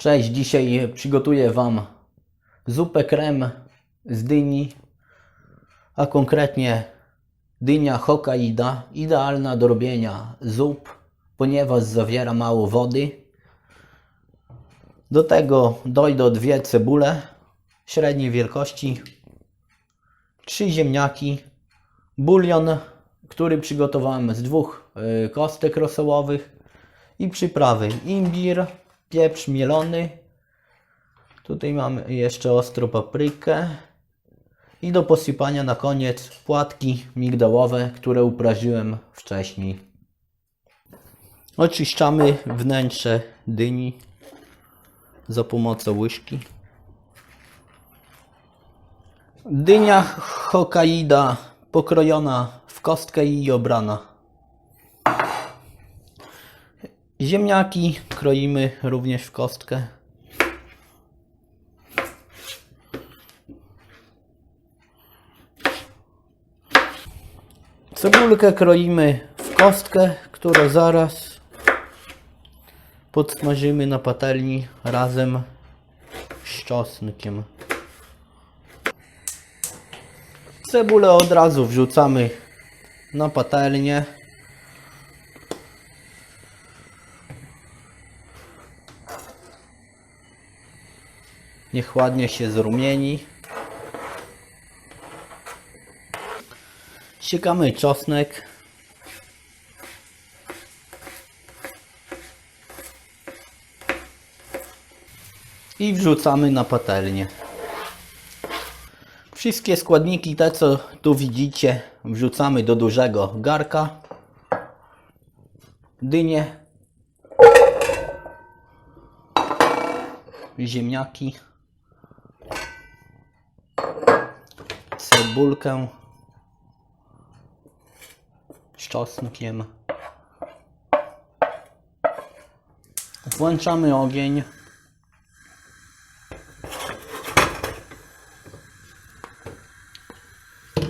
Cześć, dzisiaj przygotuję Wam zupę krem z dyni, a konkretnie dynia Hokkaido, idealna do robienia zup, ponieważ zawiera mało wody. Do tego dojdą dwie cebule średniej wielkości, trzy ziemniaki, bulion, który przygotowałem z dwóch y, kostek rosołowych i przyprawy imbir, pieprz mielony. Tutaj mamy jeszcze ostrą paprykę i do posypania na koniec płatki migdałowe, które uprażyłem wcześniej. Oczyszczamy wnętrze dyni za pomocą łyżki. Dynia Hokkaido pokrojona w kostkę i obrana. Ziemniaki kroimy również w kostkę. Cebulkę kroimy w kostkę, którą zaraz podsmażymy na patelni razem z czosnkiem. Cebulę od razu wrzucamy na patelnię. Niech ładnie się zrumieni. Siekamy czosnek. I wrzucamy na patelnię. Wszystkie składniki, te co tu widzicie, wrzucamy do dużego garka. Dynie. Ziemniaki. Cebulkę. Z czosnkiem. Włączamy ogień.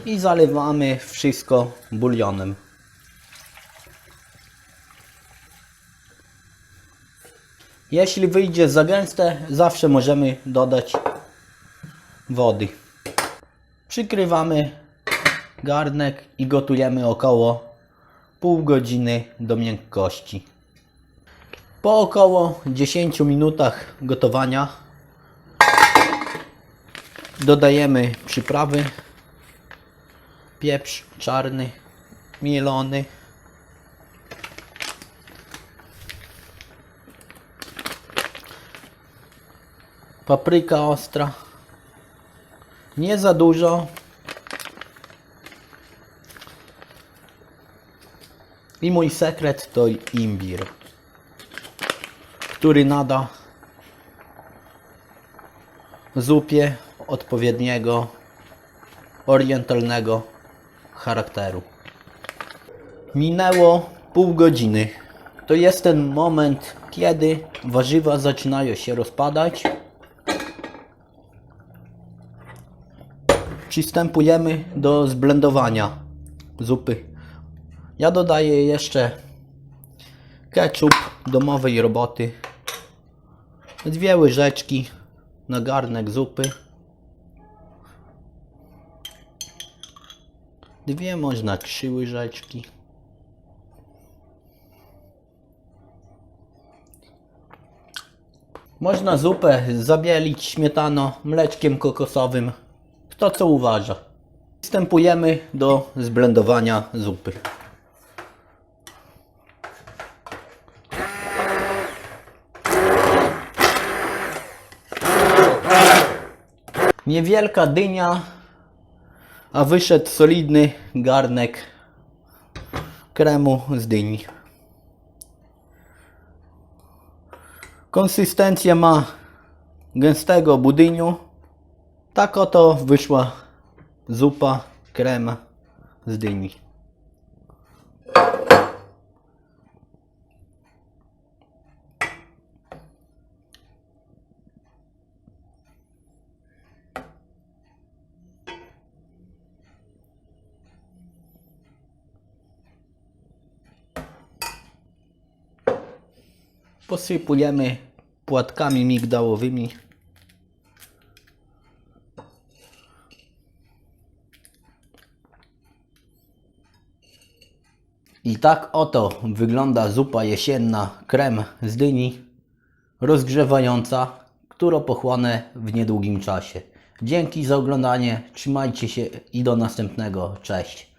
i zalewamy wszystko bulionem. Jeśli wyjdzie za gęste, zawsze możemy dodać wody. Przykrywamy garnek i gotujemy około pół godziny do miękkości. Po około 10 minutach gotowania dodajemy przyprawy pieprz czarny, mielony. Papryka ostra. Nie za dużo. I mój sekret to imbir, który nada zupie odpowiedniego orientalnego charakteru. Minęło pół godziny. To jest ten moment, kiedy warzywa zaczynają się rozpadać. Przystępujemy do zblendowania zupy. Ja dodaję jeszcze ketchup domowej roboty, dwie łyżeczki na garnek zupy. Dwie, można trzy łyżeczki. Można zupę zabielić śmietaną, mleczkiem kokosowym. Kto co uważa. Przystępujemy do zblendowania zupy. Niewielka dynia a wyszedł solidny garnek kremu z dyni. Konsystencję ma gęstego budyniu. Tak oto wyszła zupa krem z dyni. Posypujemy płatkami migdałowymi. I tak oto wygląda zupa jesienna krem z dyni rozgrzewająca, którą pochłonę w niedługim czasie. Dzięki za oglądanie, trzymajcie się i do następnego. Cześć.